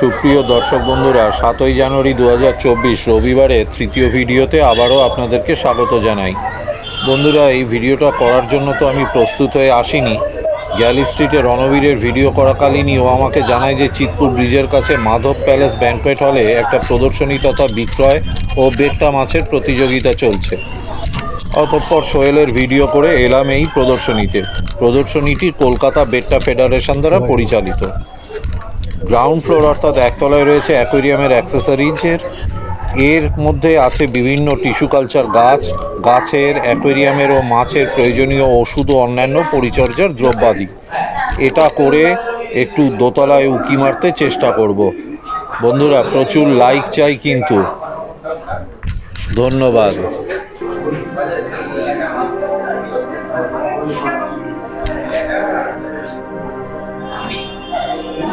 সুপ্রিয় দর্শক বন্ধুরা, সাতই জানুয়ারি দু রবিবারে তৃতীয় ভিডিওতে আবারও আপনাদেরকে স্বাগত জানাই। বন্ধুরা, এই ভিডিওটা করার জন্য তো আমি প্রস্তুত হয়ে আসিনি। গ্যালি স্ট্রিটে রণবীরের ভিডিও করাকালীনই ও আমাকে জানায় যে চিতপুর ব্রিজের কাছে মাধব প্যালেস ব্যাংকোয়েট হলে একটা প্রদর্শনী তথা বিক্রয় ও বেটটা মাছের প্রতিযোগিতা চলছে। অতঃপর সোহেলের ভিডিও করে এলাম এই প্রদর্শনীতে। প্রদর্শনীটি কলকাতা বেট্টা ফেডারেশন দ্বারা পরিচালিত। গ্রাউন্ড ফ্লোর অর্থাৎ একতলায় রয়েছে অ্যাকোয়ারিয়ামের অ্যাক্সেসরিজের এর। মধ্যে আছে বিভিন্ন টিস্যু কালচার গাছ, গাছের অ্যাকোয়ারিয়ামের ও মাছের প্রয়োজনীয় ওষুধ ও অন্যান্য পরিচর্যার দ্রব্যাদি। এটা করে একটু দোতলায় উকি মারতে চেষ্টা করব। বন্ধুরা, প্রচুর লাইক চাই কিন্তু। ধন্যবাদ।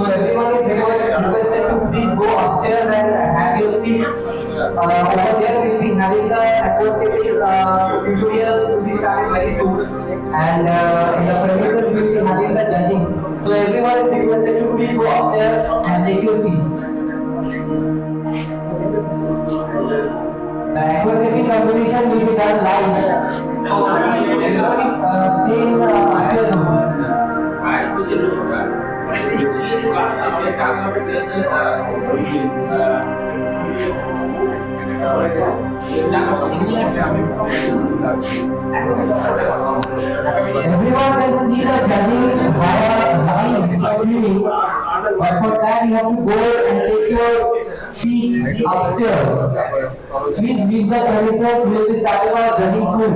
So everyone is requested to please go upstairs and have your seats. Uh, over there we will be having the aquascape uh, tutorial to be started very soon. And uh, in the premises we will be having the judging. So everyone is requested to please go upstairs and take your seats. The aquascaping competition will be done live. So please everybody uh, stay upstairs only. Everyone can see the judging via streaming. But for that you have to go and take your seats upstairs. Please leave the premises. We will be starting our judging soon.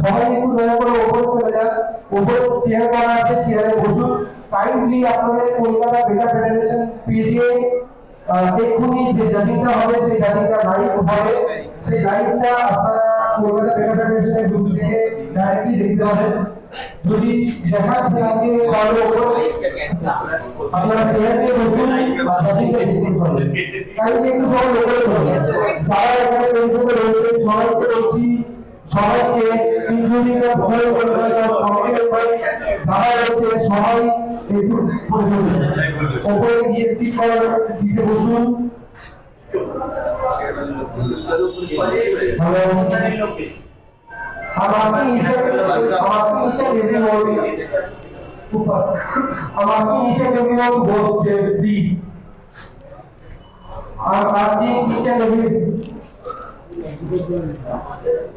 সবাই একটু দয়া করে ওপরে চলে যান ওপরে chair করা আছে চেয়ারে বসুন কাইন্ডলি আপনাদের আপনারা কলকাতা বেটা ফেডারেশনের গ্রুপ থেকে ডাইরেক্টলি দেখতে পাবেন। যদি দেখার থাকে তাহলে আপনারা চেয়ার দিয়ে বসুন বা জাজিংটা দেখতে পাবেন কাইন্ডলি একটু সবাই চলে যারা এখানে পেন্সিলে রয়েছে, সবাইকে বলছি, সবাইকে ইঞ্জুরিটা ভয় করে সবাইকে যারা রয়েছে, সবাই একটু বসুন ওপরে গিয়ে সিট সিটে বসুন। I'm asking each and I'm asking each and everyone I'm asking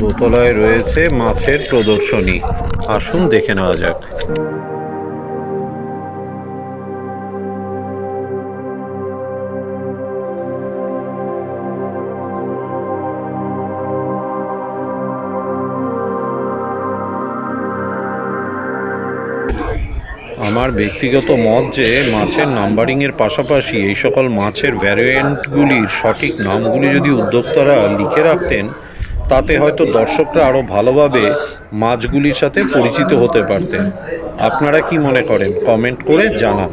দোতলায় রয়েছে মাছের প্রদর্শনী। আসুন দেখে নেওয়া যাক। আমার ব্যক্তিগত মত যে মাছের নাম্বারিংয়ের পাশাপাশি এই সকল মাছের ভ্যারিয়েন্টগুলির সঠিক নামগুলি যদি উদ্যোক্তারা লিখে রাখতেন তাতে হয়তো দর্শকরা আরও ভালোভাবে মাছগুলির সাথে পরিচিত হতে পারতেন। আপনারা কি মনে করেন? কমেন্ট করে জানান।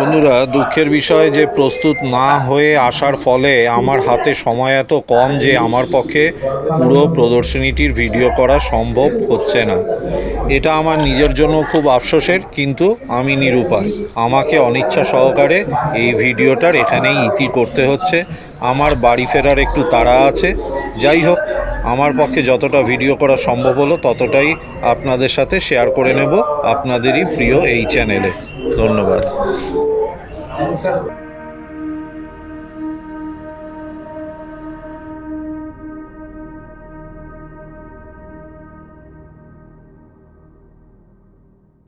বন্ধুরা, দুঃখের বিষয় যে প্রস্তুত না হয়ে আসার ফলে আমার হাতে সময় এত কম যে আমার পক্ষে পুরো প্রদর্শনীটির ভিডিও করা সম্ভব হচ্ছে না। এটা আমার নিজের জন্য খুব আফসোসের, কিন্তু আমি নিরুপায়। আমাকে অনিচ্ছা সহকারে এই ভিডিওটার এখানেই ইতি করতে হচ্ছে। আমার বাড়ি ফেরার একটু তাড়া আছে। যাই হোক, আমার পক্ষে যতটা ভিডিও করা সম্ভব হলো, ততটাই আপনাদের সাথে শেয়ার করে নেব আপনাদেরই প্রিয় এই চ্যানেলে। ধন্যবাদ। Vamos certo.